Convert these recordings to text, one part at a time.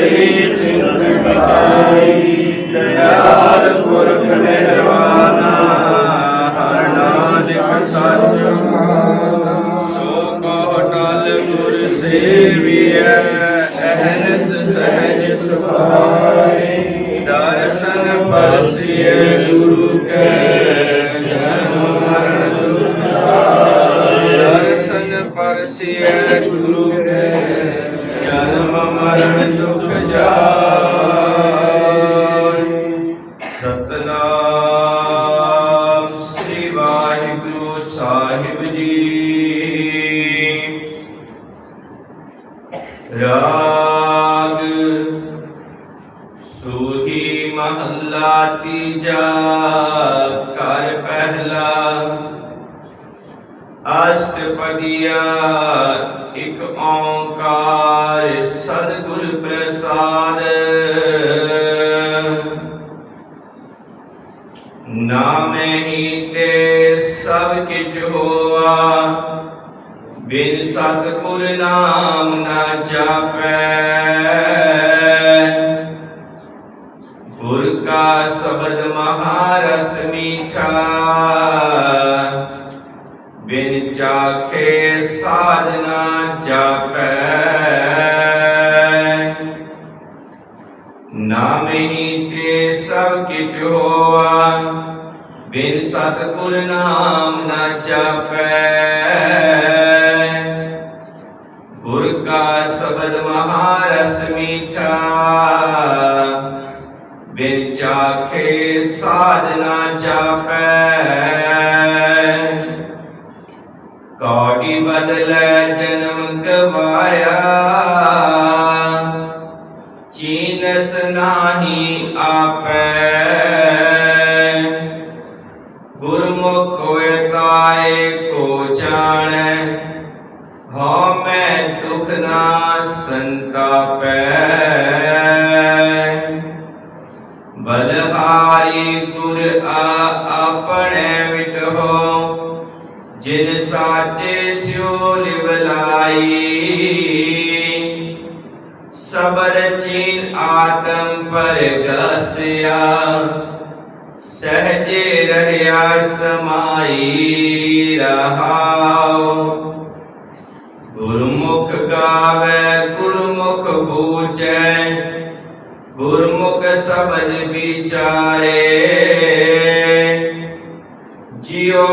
ਤੇਰੀ ਚਿੰਤ ਮਿਟਾਈ ਦਇਆਲ ਪੁਰਖ ਨਿਰਵਾਣਾ ਹਰ ਨਾਨਕ ਸੱਚ ਸੋ ਕੋ ਟਲ ਗੁਰ ਸੇਵੀਐ, ਅਹਨਸ ਸਹਿਜ ਸੁਭਾਈ ਦਰਸ਼ਨ ਪਰਸੀਏ ਗੁਰੂ ਕੈ ਜਨਮ ਮਰਨ ਦੁਖ ਦਰਸ਼ਨ ਪਰਸੀਏ ਵਾਹਿਗੁਰੂ ਸਾਹਿਬ ਜੀ। ਰਾਗ ਸੂਹੀ ਮਹੱਲਾ ਤੀਜਾ ਕਰ ਪਹਿਲਾ। ਅਸ਼ਟਪਦੀਆ ਇਕ ਓੰਕਾਰ ਸਤਿਗੁਰ ਪ੍ਰਸਾਦ। ਨਾਮੇ ਹੀ ਤੇ ਸਭ ਕਿਛ ਹੋਆ। ਬਿਨ ਸਤਿਗੁਰ ਨਾਮ ਨਾ ਜਾਪੈ। ਗੁਰ ਕਾ ਸ਼ਬਦ ਮਹਾਰਸ ਮੀਠਾ। ਸਤਿਗੁਰ ਨਾਮ ਨਾ ਜਾਪੈ। ਗੁਰ ਕਾ ਸ਼ਬਦ ਮਹਾਰਸ ਮੀਠਾ। ਬਿਨ ਚਾਖੇ ਸਾਧਨਾ ਜਾਪੈ। ਕੌੜੀ ਬਦਲੈ ਜਨਮ ਗਵਾਇਆ। ਚੀਨਸ ਨਾਹੀ ਆਪੈ। ਗੁਰਮੁਖ ਹੋਏ ਤਾਏ ਕੋ ਜਾਣੈ, ਹਉ ਮੈਂ ਦੁਖ ਨਾ ਸੰਤਾਪੈ। ਬਲਹਾਰੀ ਗੁਰ ਆ ਆਪਣੇ ਵਿਟੋ ਜਿਨ ਸਾਚੇ ਸਿਓ ਲਿਵਲਾਈ ਸਬਰ ਚੀਨ ਆਤਮ ਪਰ ਗਸਿਆ ਸਹਜੇ ਰਹਿਆ ਸਮਾਈ ਰਹਾਉ ਗੁਰਮੁਖ ਗਾਵੇ ਗੁਰਮੁਖ ਬੂਝੈ ਗੁਰਮੁਖ ਸਬਦ ਵਿਚਾਰੇ ਜਿਉ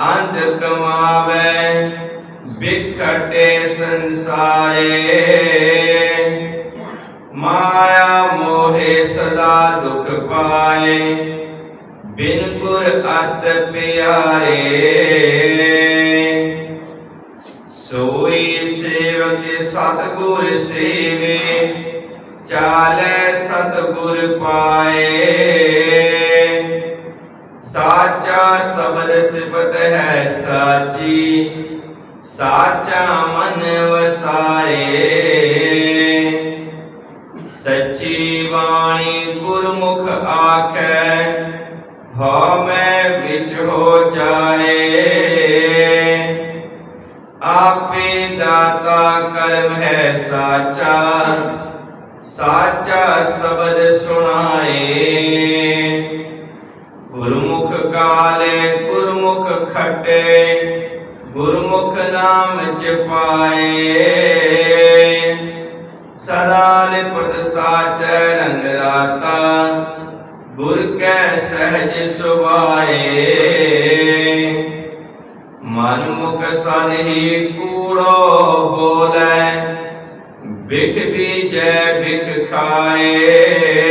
ਅੰਧ ਕਮਾਵੇ, ਵਿਖਟੇ ਸੰਸਾਰੇ। ਮਾਇਆ ਮੋਹੇ ਸਦਾ ਦੁਖ ਪਾਏ, ਬਿਨ ਗੁਰ ਅਤ ਪਿਆਰੇ। ਸੋਈ ਸੇਵਕ ਸਤਗੁਰ ਸੇਵੇ, ਚਾਲੇ ਸਤਗੁਰ ਪਾਏ। ਸਾਚਾ ਸਬਦ ਸਿਫਤ ਹੈ ਸਾਚੀ ਸਾਚਾ ਮਨ ਵਸਾਏ ਸੱਚੀ ਬਾਣੀ ਗੁਰਮੁਖ ਆਖੈ ਹਉ ਮੈਂ ਵਿੱਚ ਹੋ ਜਾਏ ਆਪੇ ਦਾਤਾ ਕਰਮ ਹੈ ਸਾਚਾ ਸਾਚਾ ਸ਼ਬਦ ਸੁਣਾਏ ਗੁਰਮੁਖ ਕਾਲੇ ਗੁਰਮੁਖ ਖਟੇ, ਗੁਰਮੁਖ ਨਾਮ ਚਪਾਏ ਸਦਾ ਲਿਪਤ ਸਾਚੈ ਰੰਗ ਰਾਤਾ, ਗੁਰ ਕੈ ਸਹਿਜ ਸੁਭਾਏ। ਮਨ ਮੁਖ ਸਨਹੀ ਕੂੜੋ ਬੋਲੇ, ਬਿਖ ਬੀਜੈ ਬਿਖ ਖਾਏ।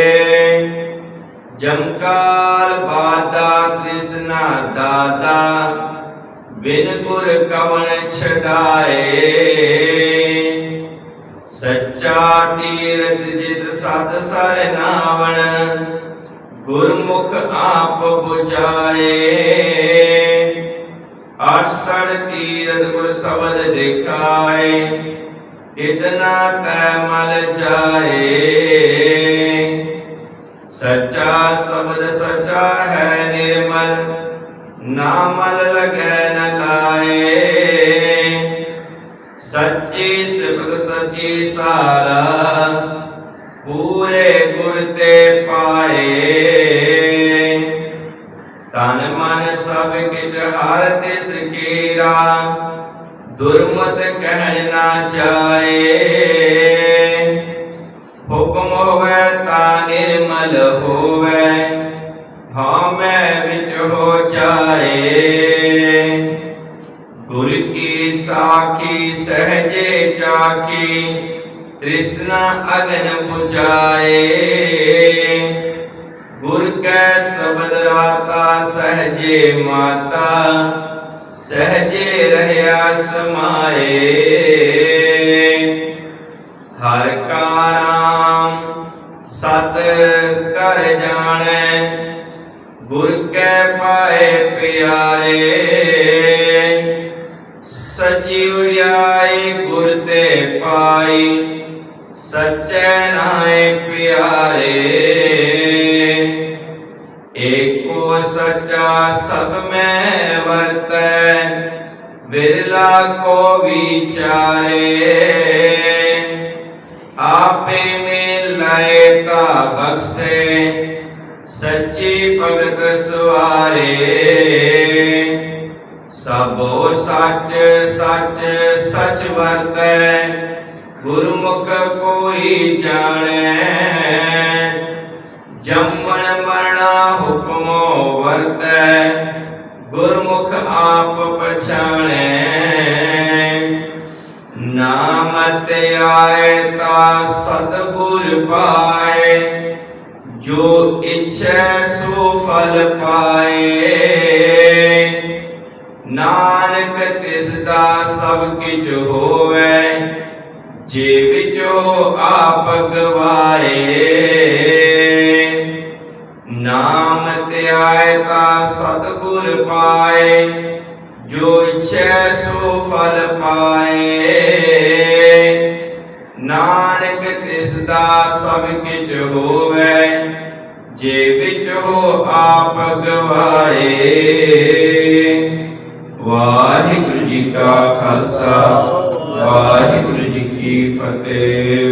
ਜਮਕਾਲ ਬਾਦਾ ਤ੍ਰਿਸ਼ਨਾ ਦਾਦਾ, ਬਿਨ ਗੁਰ ਕਵਣ ਛਡਾਏ। ਸੱਚਾ ਤੀਰਥ ਜਿਤ ਸਤ ਸਰ ਗੁਰਮੁਖ ਆਪ 부ਝਾਏ ਅਠ ਸੜ ਤੀਰਥ ਗੁਰ ਸ਼ਬਦ ਦਿਖਾਏ ਇਤਨਾ ਤੈ ਮਲ ਜਾਏ। ਸੱਚਾ ਸ਼ਬਦ ਸੱਚਾ ਹੈ ਨਿਰਮਲ ਨਾਮਲ ਲਗੈ ਨ ਲਾਏ। ਸੱਚੀ ਸਿਫਤ ਸੱਚੀ ਸਾਰਾ, ਪੂਰੇ ਗੁਰ ਤੇ ਪਾਏ। ਤਨ ਮਨ ਸਭ ਕਿਛ, ਹਰ ਤਿਸ ਕੀਰਾ, ਦੁਰਮਤ ਕਹਿਣ ਨਾ ਚਾਏ। ਹੁਕਮ ਹੋਵੇ ਤਾਂ ਨਿਰਮਲ ਹੋਵੇ ਹਉਮੈ ਵਿੱਚ ਹੋ ਜਾਏ। ਗੁਰ ਕੀ ਸਾਖੀ, ਸਹਜੇ ਚਾਕੀ ਤ੍ਰਿਸ਼ਨਾ ਅਗਨ 부ਝਾਏ ਗੁਰ ਕੈ ਸ਼ਬਦ ਰਾਤਾ, ਸਹਜੇ ਮਾਤਾ, ਸਹਜੇ ਰਹਿਆ ਸਮਾਏ। ਹਰ ਕਰ ਜਾਣੈ, ਗੁਰ ਕੈ ਪਾਏ ਪਿਆਰੇ। ਸਚੀ ਉਰਿਆਈ ਗੁਰ ਤੇ ਪਾਈ, ਸਚੈ ਨਾਏ ਪਿਆਰੇ। ਏਕੋ ਸਚਾ ਸਭ ਮੈਂ ਵਰਤੈ, ਬਿਰਲਾ ਕੋ ਵਿਚਾਰੇ। ਬਖਸ਼ੇ ਸੱਚੀ ਭਗਤ ਸੁਆਰੇ ਸਭੋ ਸੱਚ ਸੱਚ ਸੱਚ ਵਰਤੈ ਗੁਰਮੁਖ ਕੋਈ ਜਾਣੈ ਜੰਮਣ ਮਰਣਾ ਹੁਕਮੋ ਵਰਤੈ ਗੁਰਮੁਖ ਆਪ ਪਛਾਣੈ ਨਾਮ ਤੇ ਆਏ ਤਾ ਸਤਿਗੁਰ ਪਾਏ ਜੋ ਇੱਛੈ ਸੋ ਫਲ ਪਾਏ। ਨਾਨਕ ਤਿਸ ਦਾ ਸਭ ਕਿਛ ਹੋਵੇ, ਜੇ ਵਿਚੋ ਆਪ ਗਵਾਏ ਨਾਮ ਤੇ ਆਏ ਤਾ ਸਤਿਗੁਰ ਪਾਏ, ਜੋ ਇੱਛੈ ਸੋ ਫਲ ਪਾਏ। ਦਾ ਸਭ ਕਿਛ ਹੋਵੇ, ਜੇ ਵਿਚੋ ਆਪ ਗਵਾਏ। ਵਾਹਿਗੁਰੂ ਜੀ ਕਾ ਖਾਲਸਾ, ਵਾਹਿਗੁਰੂ ਜੀ ਕੀ ਫਤਿਹ।